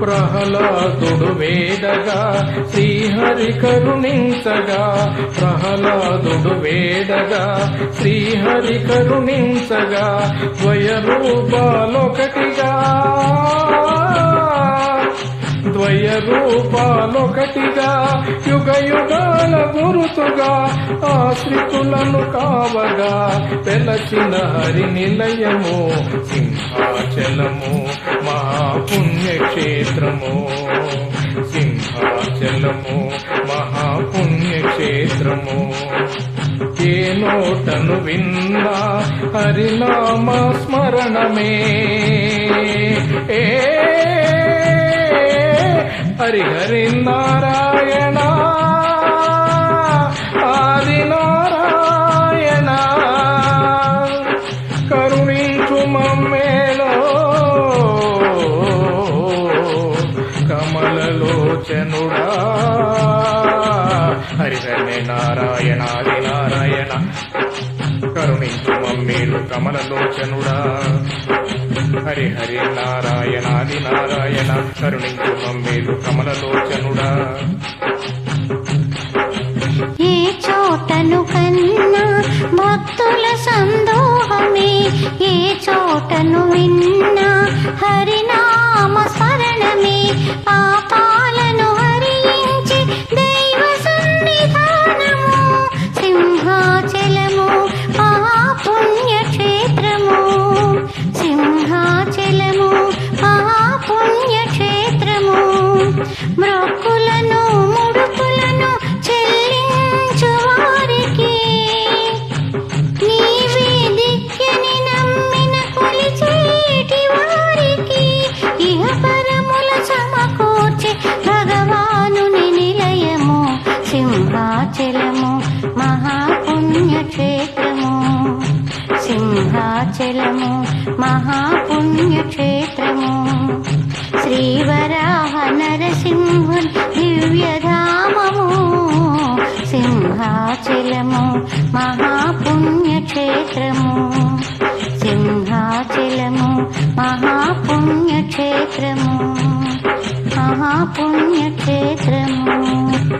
ప్రహ్లాదుడు వేడగా శ్రీహరి కరుణించగా ప్రహ్లాదుడు వేడగా శ్రీహరి కరుణించగా ద్వయ రూపాలొకటిగా ద్వయ రూపాలొకటిగా యుగ యుగాల గురుతుగా ఆశ్రితులను కావగా పెలచిన హరి నిలయము సింహాచలము మహాపుణ్యక్షేత్రము సింహాచలము మహాపుణ్యక్షేత్రము. ఏ నోటను విన్నా హరినామ స్మరణమే. ఏ హరిహరి నారాయణ కమలలోచనుడా హరి హరి నారాయణ ఆది నారాయణ. కరుణించు మమ్మేలు కమలలోచనుడా హరి హరి నారాయణ ఆది నారాయణ. కరుణించు మమ్మేలు కమలలోచనుడా ఏ చోటను కన్నా భక్తుల సందోహమే. ఏ చోటను విన్నా హరినామ సింహాచలము మహాపుణ్యక్షేత్రము. సింహాచలము మహాపుణ్యక్షేత్రము. శ్రీవరాహ నరసింహుని దివ్యధామము. సింహాచలము మహాపుణ్యక్షేత్రము. సింహాచలము మహాపుణ్యక్షేత్రము. మహాపుణ్యక్షేత్రము.